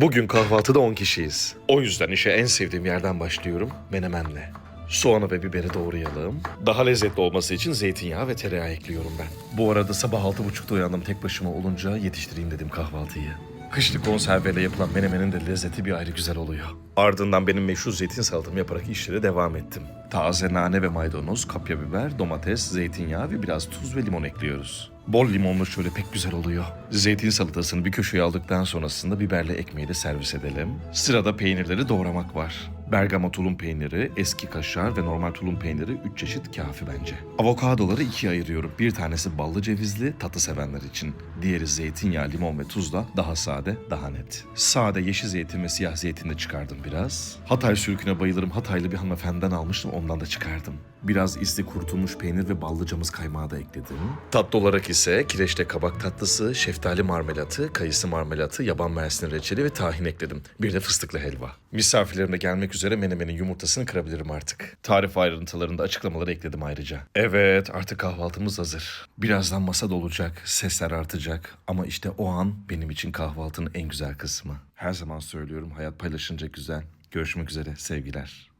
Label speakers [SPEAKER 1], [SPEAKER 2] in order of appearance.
[SPEAKER 1] Bugün kahvaltıda 10 kişiyiz. O yüzden işe en sevdiğim yerden başlıyorum. Menemenle. Soğanı ve biberi doğrayalım. Daha lezzetli olması için zeytinyağı ve tereyağı ekliyorum ben. Bu arada sabah 6.30'da uyandım tek başıma olunca yetiştireyim dedim kahvaltıyı. Kışlık konserveyle yapılan menemenin de lezzeti bir ayrı güzel oluyor. Ardından benim meşhur zeytin salatamı yaparak işlere devam ettim. Taze nane ve maydanoz, kapya biber, domates, zeytinyağı ve biraz tuz ve limon ekliyoruz. Bol limonlu şöyle pek güzel oluyor. Zeytin salatasını bir köşeye aldıktan sonrasında biberle ekmeği de servis edelim. Sırada peynirleri doğramak var. Bergama tulum peyniri, eski kaşar ve normal tulum peyniri 3 çeşit kafi bence. Avokadoları ikiye ayırıyorum. Bir tanesi ballı cevizli, tatlı sevenler için. Diğeri zeytinyağı, limon ve tuzla daha sade, daha net. Sade yeşil zeytin ve siyah zeytin de çıkardım biraz. Hatay sürüküne bayılırım. Hataylı bir hanımefendiden almıştım, ondan da çıkardım. Biraz isli kurutulmuş peynir ve ballı camız kaymağı da ekledim. Tatlı olarak ise kireçte kabak tatlısı, şeftali marmelatı, kayısı marmelatı, yaban mersini reçeli ve tahin ekledim. Bir de fıstıklı helva. Misafirlerim de gelmek üzere menemenin yumurtasını kırabilirim artık. Tarif ayrıntılarında açıklamaları ekledim ayrıca. Evet artık kahvaltımız hazır. Birazdan masa dolacak, sesler artacak ama işte o an benim için kahvaltının en güzel kısmı. Her zaman söylüyorum hayat paylaşınca güzel. Görüşmek üzere sevgiler.